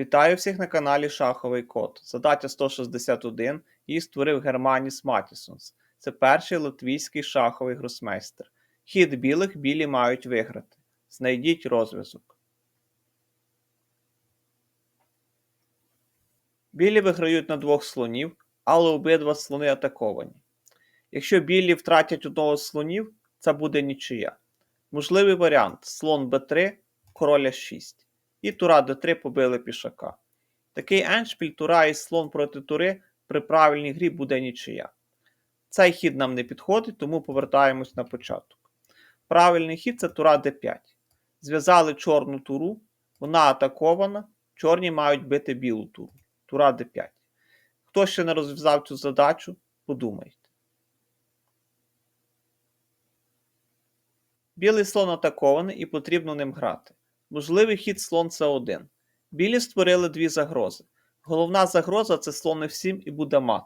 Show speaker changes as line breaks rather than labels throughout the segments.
Вітаю всіх на каналі Шаховий Код. Задача 161 її створив Германіс Матісонс. Це перший латвійський шаховий гросмейстер. Хід білих білі мають виграти. Знайдіть розв'язок. Білі виграють на двох слонів, але обидва слони атаковані. Якщо білі втратять одного з слонів, це буде нічия. Можливий варіант слон Б3, король С6. І тура Д3 побили пішака. Такий еншпіль тура і слон проти тури при правильній грі буде нічия. Цей хід нам не підходить, тому повертаємось на початок. Правильний хід це тура Д5. Зв'язали чорну туру, вона атакована, чорні мають бити білу туру. Тура Д5. Хто ще не розв'язав цю задачу, подумайте. Білий слон атакований і потрібно ним грати. Можливий хід слон С1. Білі створили дві загрози. Головна загроза це слон F7 і буде мат,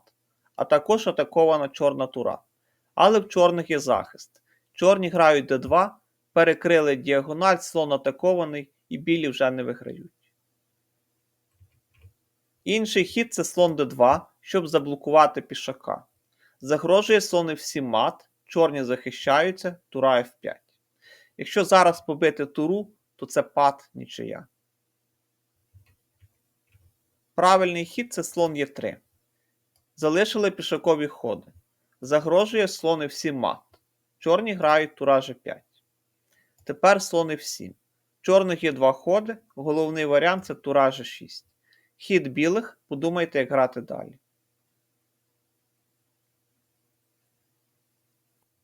а також атакована чорна тура. Але в чорних є захист. Чорні грають d2, перекрили діагональ, слон атакований і білі вже не виграють. Інший хід це слон d2, щоб заблокувати пішака. Загрожує слон F7 мат, чорні захищаються, тура F5. Якщо зараз побити туру, то це пад нічия. Правильний хід це слон Е3. Залишили пішакові ходи. Загрожує слон F7 мат. Чорні грають тура G5. Тепер слон F7. Чорних є два ходи. Головний варіант це тура G6. Хід білих. Подумайте, як грати далі.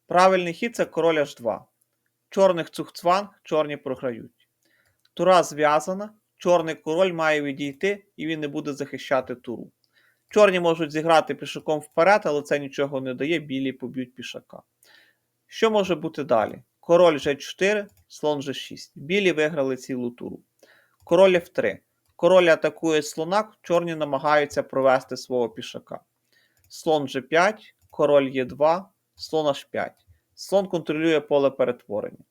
Правильний хід це король H2. Чорних цухцванг, чорні програють. Тура зв'язана, чорний король має відійти і він не буде захищати туру. Чорні можуть зіграти пішаком вперед, але це нічого не дає, білі поб'ють пішака. Що може бути далі? Король G4, слон G6. Білі виграли цілу туру. Король F3. Король атакує слона, чорні намагаються провести свого пішака. Слон G5, король Е2, слон H5. Слон контролює поле перетворення.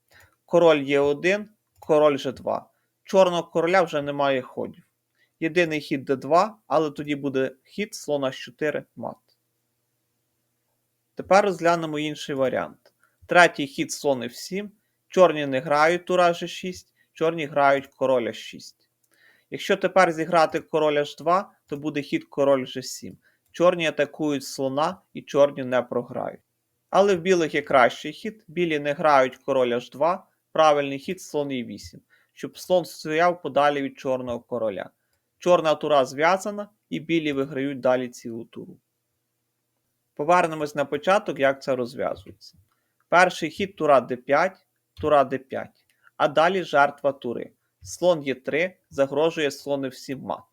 Король Е1, король G2. Чорного короля вже немає ходів. Єдиний хід d2, але тоді буде хід слона 4 мат. Тепер розглянемо інший варіант. Третій хід слон f7. Чорні не грають тура g6, чорні грають короля 6. Якщо тепер зіграти король h2, то буде хід король g7. Чорні атакують слона і чорні не програють. Але в білих є кращий хід, білі не грають король h2, правильний хід слон e8, щоб слон стояв подалі від чорного короля. Чорна тура зв'язана, і білі виграють далі цілу туру. Повернемось на початок, як це розв'язується. Перший хід тура d5, тура d5, а далі жертва тури. Слон Е3 загрожує слон F7 мат.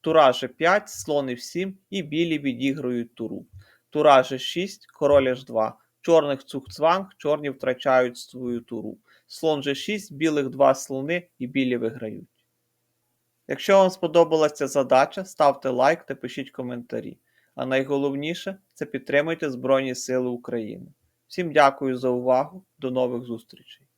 Тура G5, слон F7 і білі відіграють туру. Тура G6, король H2. Чорних цухцванг, чорні втрачають свою туру. Слон G6, білих 2 слони і білі виграють. Якщо вам сподобалася задача, ставте лайк та пишіть коментарі. А найголовніше це підтримуйте Збройні Сили України. Всім дякую за увагу, до нових зустрічей!